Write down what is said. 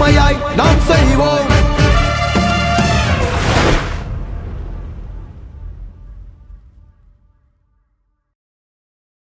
ஒற்றுமையாய் நாம் செய்வோம்.